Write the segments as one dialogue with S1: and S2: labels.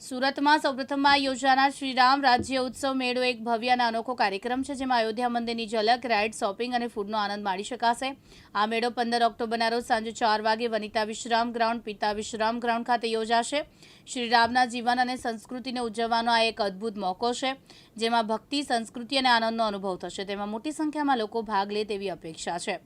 S1: સુરતમાં સૌપ્રથમવાર યોજાનાર શ્રીરામ રાજ્ય ઉત્સવ મેળો એક ભવ્ય અને અનોખો કાર્યક્રમ છે, જેમાં અયોધ્યા મંદિરની ઝલક, રાઇડ, શોપિંગ અને ફૂડનો આનંદ માણી શકાશે. આ મેળો પંદર ઓક્ટોબરના રોજ સાંજે ચાર વાગે વનિતા વિશ્રામ ગ્રાઉન્ડ, પિતા વિશ્રામ ગ્રાઉન્ડ ખાતે યોજાશે. શ્રીરામના જીવન અને સંસ્કૃતિને ઉજવવાનો આ એક અદ્ભુત મોકો છે, જેમાં ભક્તિ, સંસ્કૃતિ અને આનંદનો અનુભવ થશે. તેમાં મોટી સંખ્યામાં લોકો ભાગ લે તેવી અપેક્ષા છે.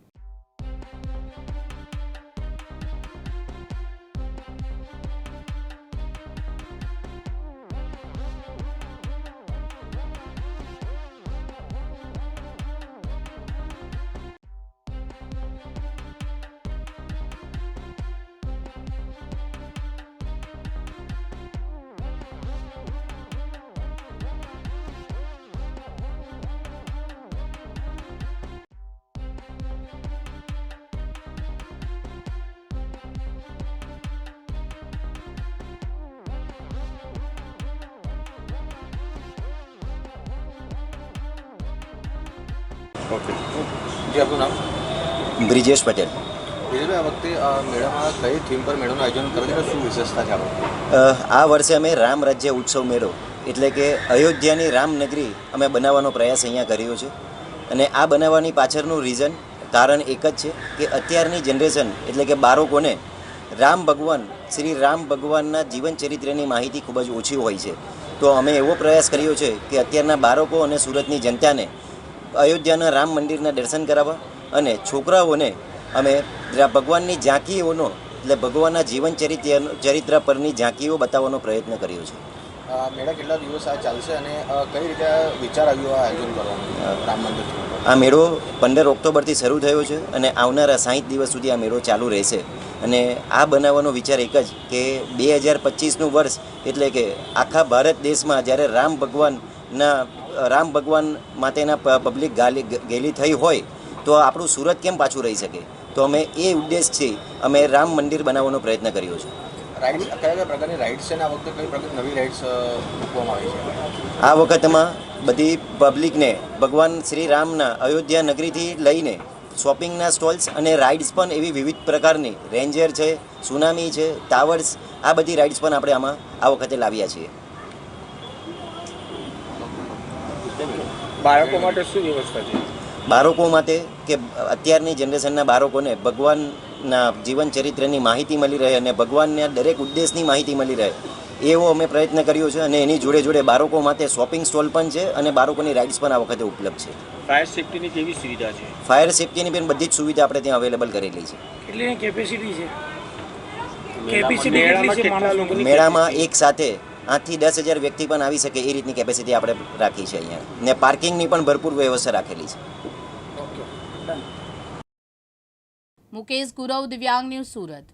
S2: ઓકે જી આપનું નામ?
S3: બ્રિજેશ પટેલ.
S2: આ વખતે મેળામાં કઈ થીમ પર મેળાનું આયોજન કરે છે? શું વિશેષતા છે આ વખતે?
S3: અ, આ વર્ષે અમે રામ રાજ્ય ઉત્સવ મેળો એટલે કે અયોધ્યાની રામનગરી અમે બનાવવાનો પ્રયાસ અહીંયા કર્યો છે. અને આ બનાવવાની પાછળનું રીઝન કારણ એક જ છે કે અત્યારની જનરેશન એટલે કે બાળકોને રામ ભગવાન શ્રી રામ ભગવાનના જીવન ચરિત્રની માહિતી ખૂબ જ ઓછી હોય છે. તો અમે એવો પ્રયાસ કર્યો છે કે અત્યારના બાળકો અને સુરતની જનતાને અયોધ્યાના રામ મંદિરના દર્શન કરાવવા અને છોકરાઓને અમે ભગવાનની ઝાંકીઓનો એટલે ભગવાનના જીવન ચરિત્ર ચરિત્ર પરની ઝાંકીઓ બતાવવાનો પ્રયત્ન કર્યો છે.
S2: મેળા કેટલા દિવસ આ ચાલશે અને કઈ રીતે વિચાર આવ્યો આ આયોજન કરવાનું રામ મંદિર
S3: આ મેળો પંદર ઓક્ટોબરથી શરૂ થયો છે અને આવનારા સાહીઠ દિવસ સુધી આ મેળો ચાલુ રહેશે. અને આ બનાવવાનો વિચાર એક જ કે બે હજાર પચીસનું વર્ષ એટલે કે આખા ભારત દેશમાં જ્યારે રામ ભગવાનના રામ ભગવાન માટેના પબ્લિક ગાલી ગેલી થઈ હોય તો આપણું સુરત કેમ પાછું રહી શકે? તો અમે એ ઉદ્દેશથી અમે રામ મંદિર બનાવવાનો પ્રયત્ન કર્યો છે.
S2: રાઇડ્સ કયા કયા પ્રકારની રાઇડ્સ છે અને આ વખતે કઈ પ્રકારની નવી રાઇડ્સ મૂકવામાં આવી છે?
S3: આ વખતમાં બધી પબ્લિકને ભગવાન શ્રી રામના અયોધ્યા નગરીથી લઈને શોપિંગના સ્ટોલ્સ અને રાઇડ્સ પણ એવી વિવિધ પ્રકારની રેન્જર છે સુનામી છે ટાવર્સ આ બધી રાઇડ્સ પણ આપણે આમાં આ વખતે લાવ્યા છીએ.
S4: બાળકો માટે શું વ્યવસ્થા છે?
S3: બાળકો માટે કે અત્યારની જનરેશનના બાળકોને ભગવાનના જીવન ચરિત્રની માહિતી મળી રહે અને ભગવાનના દરેક ઉદ્દેશની માહિતી મળી રહે એવો અમે પ્રયત્ન કર્યો છે અને એની જોડે જોડે બાળકો માટે શોપિંગ સ્ટોલ પણ છે અને બાળકોની રાઇડ્સ પણ આ વખતે ઉપલબ્ધ છે.
S4: ફાયર સેફ્ટીની કેવી સુવિધા છે?
S3: ફાયર સેફ્ટીની પણ બધી જ સુવિધા આપણે ત્યાં અવેલેબલ કરેલી છે.
S5: કેટલી કેપેસિટી છે?
S4: મેળામાં
S5: કેપેસિટી કેટલી છે
S4: કેટલા
S5: માણસોની?
S4: લોકોની
S3: મેળામાં એક સાથે આઠથી દસ હજાર વ્યક્તિ પણ આવી શકે એ રીતની કેપેસિટી આપણે રાખી છે અહીંયા. ને પાર્કિંગની પણ ભરપૂર વ્યવસ્થા રાખેલી છે.
S1: મુકેશ ગુરવ દિવ્યાંગ ન્યૂઝ સુરત.